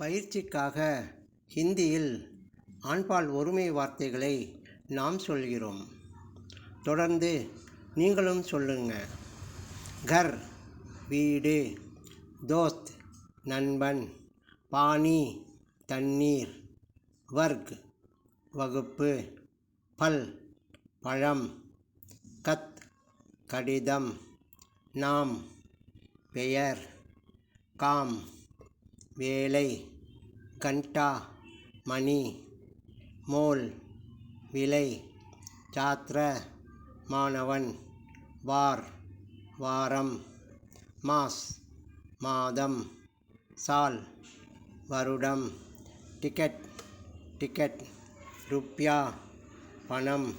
பயிற்சிக்காக ஹிந்தியில் ஆண்பால் ஒருமை வார்த்தைகளை நாம் சொல்கிறோம். தொடர்ந்து நீங்களும் சொல்லுங்க. கர் வீடு தோஸ்த் நண்பன் பாணி தண்ணீர் வர்க் வகுப்பு பல் பழம் கத் கடிதம் நாம் பெயர் காம். வேலை கண்டா மணி மோல் விலை சாத்திர மாணவன் வார் வாரம் மாஸ் மாதம் சால் வருடம் டிக்கெட் டிக்கெட் ருப்யா பணம்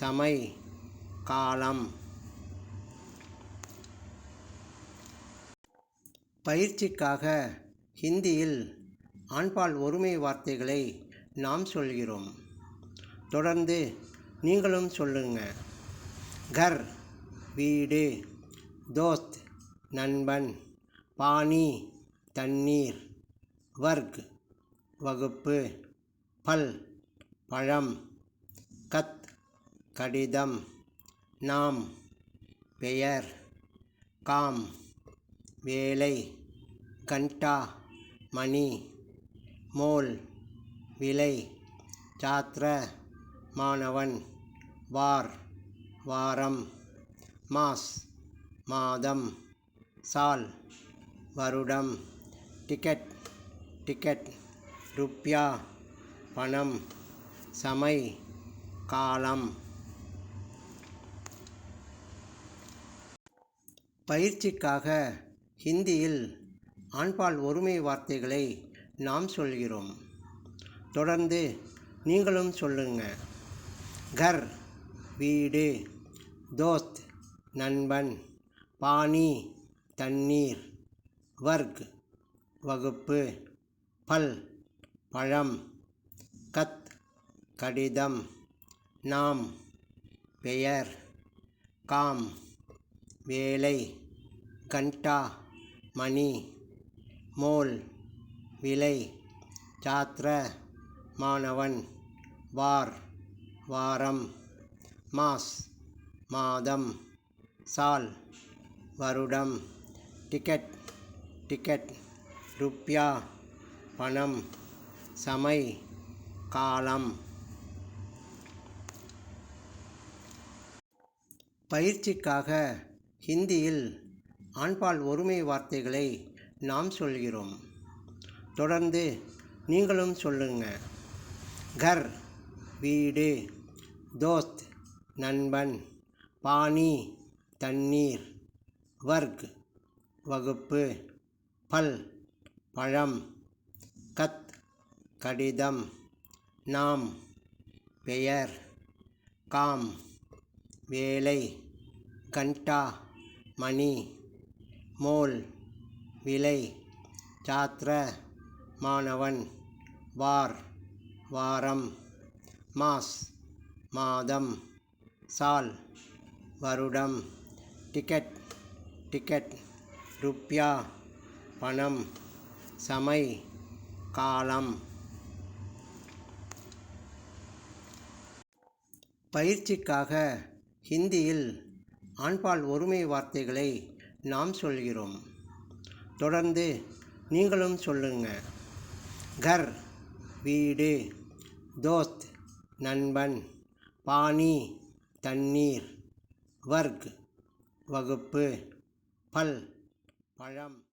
சமை காலம். பயிற்சிக்காக ஹிந்தியில் ஆண்பால் ஒருமை வார்த்தைகளை நாம் சொல்கிறோம். தொடர்ந்து நீங்களும் சொல்லுங்க. கர் வீடு தோஸ்த் நண்பன் பாணி தண்ணீர் வர்க் வகுப்பு பல் பழம் கத் கடிதம் நாம் பெயர் காம் வேலை கண்டா மணி மோல் விலை சாத்திர மாணவன் வார் வாரம் மாஸ் மாதம் சால் வருடம் டிக்கெட் டிக்கெட் ருப்யா பணம் சமை காலம். பயிற்சிக்காக ஹிந்தியில் ஆண்பால் ஒருமை வார்த்தைகளை நாம் சொல்கிறோம். தொடர்ந்து நீங்களும் சொல்லுங்க. கர் வீடு தோஸ்த் நண்பன் பாணி தண்ணீர் வர்க் வகுப்பு பல் பழம் கத் கடிதம் நாம் பெயர் காம் வேலை கண்டா மணி. மோல் விலை ஜாத்ர மாணவன் வார் வாரம் மாஸ் மாதம் சால் வருடம் டிக்கெட் டிக்கெட் ருப்யா பணம் சமை காலம். பயிற்சிக்காக ஹிந்தியில் ஆண்பால் ஒருமை வார்த்தைகளை நாம் சொல்கிறோம். தொடர்ந்து நீங்களும் சொல்லுங்க. கர் வீடு தோஸ்த் நண்பன் பாணி தண்ணீர் வர்க் வகுப்பு பல் பழம் கத் கடிதம் நாம் பெயர் காம் வேலை கண்டா மணி மோல் விலை. சாத்திர மாணவன் வார் வாரம் மாஸ் மாதம் சால் வருடம் டிக்கெட் டிக்கெட் ருப்யா பணம் சமை காலம். பயிற்சிக்காக ஹிந்தியில் ஆண்பால் ஒருமை வார்த்தைகளை நாம் சொல்கிறோம். தொடர்ந்து நீங்களும் சொல்லுங்க. கர் வீடு தோஸ்த் நண்பன் பானி தண்ணீர் வர்க் வகுப்பு பல் பழம்.